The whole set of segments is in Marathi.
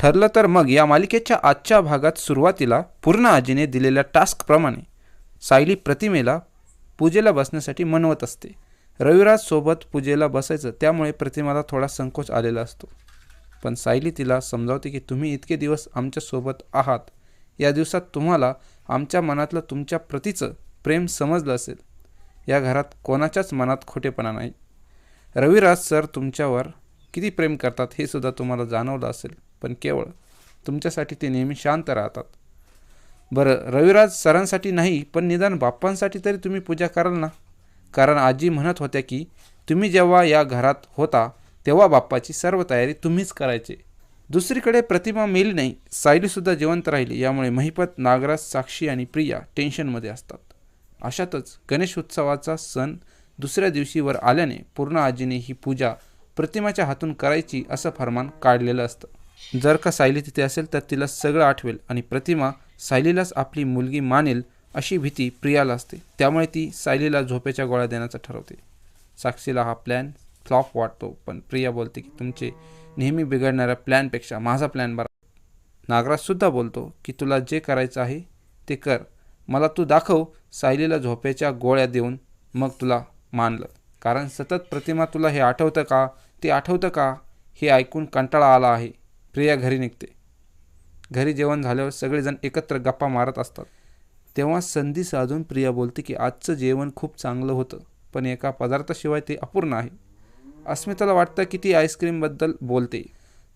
ठरलं तर मग या मालिकेच्या आजच्या भागात सुरुवातीला पूर्ण आजीने दिलेल्या टास्कप्रमाणे सायली प्रतिमेला पूजेला बसण्यासाठी मनवत असते. रविराजसोबत पूजेला बसायचं त्यामुळे प्रतिमाला थोडा संकोच आलेला असतो. पण सायली तिला समजावते की तुम्ही इतके दिवस आमच्यासोबत आहात. या दिवसात तुम्हाला आमच्या मनातलं तुमच्या प्रतीचं प्रेम समजलं असेल. या घरात कोणाच्याच मनात खोटेपणा नाही. रविराज सर तुमच्यावर किती प्रेम करतात हे सुद्धा तुम्हाला जाणवलं असेल. पण केवळ तुमच्यासाठी ते नेहमी शांत राहतात. बरं रविराज सरांसाठी नाही पण निदान बाप्पांसाठी तरी तुम्ही पूजा कराल ना? कारण आजी म्हणत होत्या की तुम्ही जेव्हा या घरात होता तेव्हा बाप्पाची सर्व तयारी तुम्हीच करायची. दुसरीकडे प्रतिमा मेली नाही सायलीसुद्धा जिवंत राहिली यामुळे महिपत नागराज साक्षी आणि प्रिया टेन्शनमध्ये असतात. अशातच गणेश उत्सवाचा सण दुसऱ्या दिवशीवर आल्याने पूर्ण आजीने ही पूजा प्रतिमाच्या हातून करायची असं फरमान काढलेलं असतं. जर का सायली तिथे असेल तर तिला सगळं आठवेल आणि प्रतिमा सायलीलाच आपली मुलगी मानेल अशी भीती प्रियाला असते. त्यामुळे ती सायलीला झोपेच्या गोळ्या देण्याचं ठरवते. साक्षीला हा प्लॅन फ्लॉप वाटतो पण प्रिया बोलते की तुमचे नेहमी बिघडणाऱ्या प्लॅनपेक्षा माझा प्लॅन बरा. नागराजसुद्धा बोलतो की तुला जे करायचं आहे ते कर. मला तू दाखव सायलीला झोपेच्या गोळ्या देऊन मग तुला मानलं. कारण सतत प्रतिमा तुला हे आठवतं का? ते आठवतं का? हे ऐकून कंटाळा आला आहे. प्रिया घरी निघते. घरी जेवण झाल्यावर सगळेजण एकत्र गप्पा मारत असतात. तेव्हा संधी साधून प्रिया बोलते की आजचं जेवण खूप चांगलं होतं पण एका पदार्थाशिवाय ते अपूर्ण आहे. अस्मिताला वाटतं की ती आईस्क्रीमबद्दल बोलते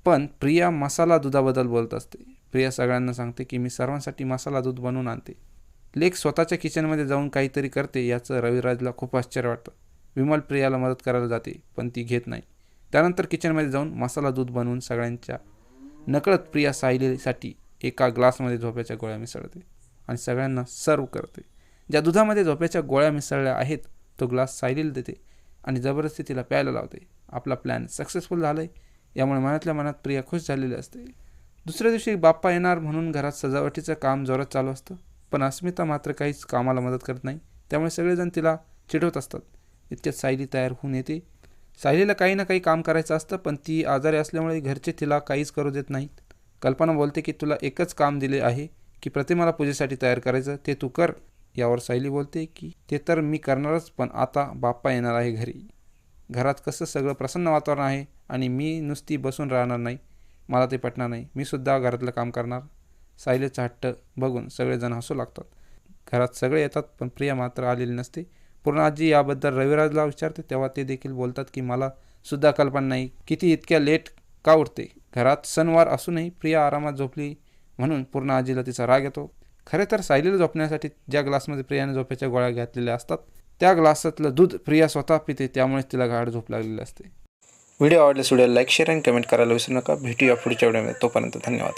पण प्रिया मसाला दुधाबद्दल बोलत असते. प्रिया सगळ्यांना सांगते की मी सर्वांसाठी मसाला दूध बनवून आणते. लेक स्वतःच्या किचनमध्ये जाऊन काहीतरी करते याचं रविराजला खूप आश्चर्य वाटतं. विमल प्रियाला मदत करायला जाते पण ती घेत नाही. त्यानंतर किचनमध्ये जाऊन मसाला दूध बनवून सगळ्यांच्या नकळत प्रिया सायलीसाठी एका ग्लासमध्ये झोप्याच्या गोळ्या मिसळते आणि सगळ्यांना सर्व करते. ज्या दुधामध्ये झोप्याच्या गोळ्या मिसळल्या आहेत तो ग्लास सायलीला देते आणि जबरदस्ती तिला प्यायला लावते. आपला प्लॅन सक्सेसफुल झाला आहे यामुळे मनातल्या मनात प्रिया खुश झालेली असते. दुसऱ्या दिवशी बाप्पा येणार म्हणून घरात सजावटीचं काम जोरात चालू असतं पण अस्मिता मात्र काहीच कामाला मदत करत नाही त्यामुळे सगळेजण तिला चिडवत असतात. इतक्यात सायली तयार होऊन येते सायलीला काही ना काही काम करायचं असतं पण ती आजारी असल्यामुळे घरचे तिला काहीच करू देत नाहीत. कल्पना बोलते की तुला एकच काम दिले आहे की प्रतिमाला पूजेसाठी तयार करायचं ते तू कर. यावर सायली बोलते की ते तर मी करणारच पण आता बाप्पा येणार आहे घरी. घरात कसं सगळं प्रसन्न वातावरण आहे आणि मी नुसती बसून राहणार नाही. मला ते पटणार नाही. मी सुद्धा घरातलं काम करणार. सायलीचं हट्ट बघून सगळेजण हसू लागतात. घरात सगळे येतात पण प्रिया मात्र आलेली नसते. पूर्ण आजी याबद्दल रविराजला विचारते तेव्हा ते देखील बोलतात की मला सुद्धा कल्पना नाही. किती इतक्या लेट का उठते? घरात सणवार असूनही प्रिया आरामात झोपली म्हणून पूर्ण आजीला तिचा राग येतो. खरे तर सायलीला झोपण्यासाठी ज्या ग्लासमध्ये प्रियाने झोपेच्या गोळ्या घातलेल्या असतात त्या ग्लासातलं दूध प्रिया स्वतः पिते त्यामुळेच तिला गाढ झोप लागलेली असते. व्हिडिओ आवडल्यास व्हिडिओ लाईक शेअर आणि कमेंट करायला विसरू नका. भेटूया पुढच्या व्हिडिओमध्ये. तोपर्यंत धन्यवाद.